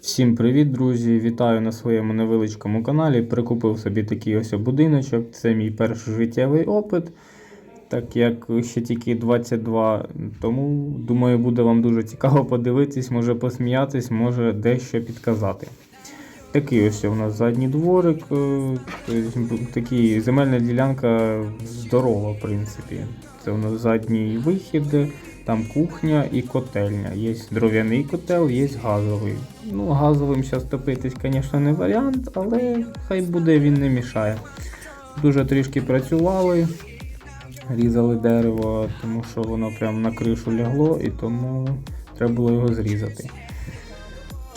Всім привіт, друзі! Вітаю на своєму невеличкому каналі. Прикупив собі такий ось будиночок. Це мій перший життєвий опит. Так як ще тільки 22, тому думаю, буде вам дуже цікаво подивитись, може посміятись, може дещо підказати. Такий ось у нас задній дворик, е, такий земельна ділянка здорова, в принципі. Це у нас задній вихід, там кухня і котельня. Є дров'яний котел, є газовий. Ну, газовим зараз топитись, звісно, не варіант, але хай буде, він не мішає. Дуже трішки працювали, різали дерево, тому що воно прямо на кришу лягло і тому треба було його зрізати.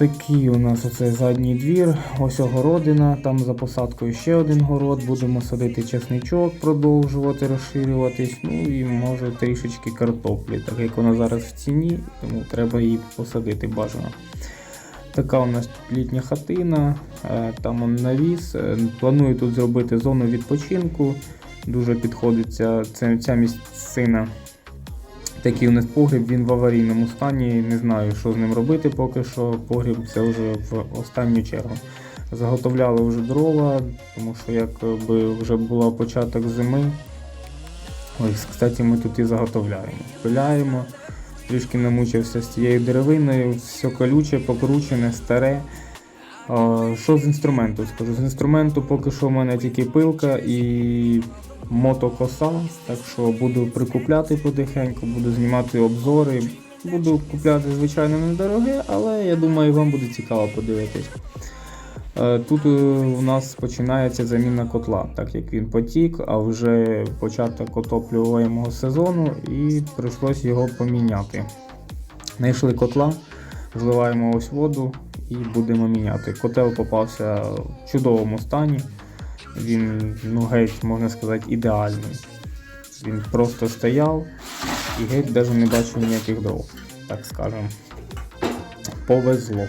Такий у нас оцей задній двір, ось огородина, там за посадкою ще один город, будемо садити чесничок, продовжувати розширюватись, ну і може трішечки картоплі, так як вона зараз в ціні, тому треба її посадити бажано. Така у нас літня хатина, е, там он навіс. Е, Планую тут зробити зону відпочинку. Дуже підходиться ця місцина. Такий у нас погріб, він в аварійному стані. Не знаю, що з ним робити поки що. Погріб це вже в останню чергу. Заготовляли вже дрова, тому що якби вже була початок зими. Ось, кстати, ми тут і заготовляємо. Пиляємо. Трішки намучився з цією деревиною, все колюче, покручене, старе. Що з інструменту скажу? З інструменту поки що в мене тільки пилка і мотокоса, так що буду прикупляти потихеньку, буду знімати обзори. Буду купляти, звичайно, недороге, але я думаю, вам буде цікаво подивитись. Е, Тут е, у нас починається заміна котла, так як він потік, а вже початок отоплювального сезону і прийшлось його поміняти. Знайшли котла, зливаємо ось воду і будемо міняти. Котел попався в чудовому стані. Він, ну, геть, можна сказати, ідеальний. Він просто стояв і геть навіть не бачив ніяких дров, так скажемо. Повезло.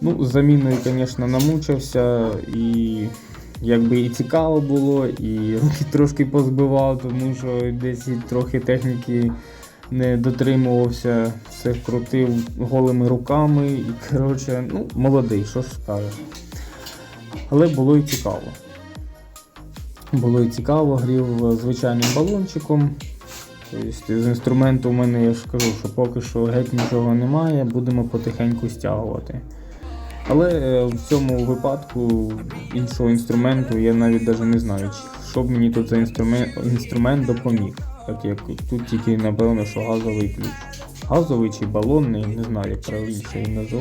Ну, з заміною, звісно, намучився і якби і цікаво було, і руки трошки позбивав, тому що десь трохи техніки не дотримувався, все крутив голими руками і, коротше, ну, молодий, що ж скажеш. Але було і цікаво. Було і цікаво, грів звичайним балончиком. Тобто з інструменту у мене я ж кажу, що поки що геть нічого немає, будемо потихеньку стягувати. Але е, в цьому випадку іншого інструменту я навіть навіть не знаю, що б мені тут за інструмент, інструмент допоміг. Так як тут тільки напевно, що газовий ключ. Газовий чи балонний, не знаю, як правильніше він називається.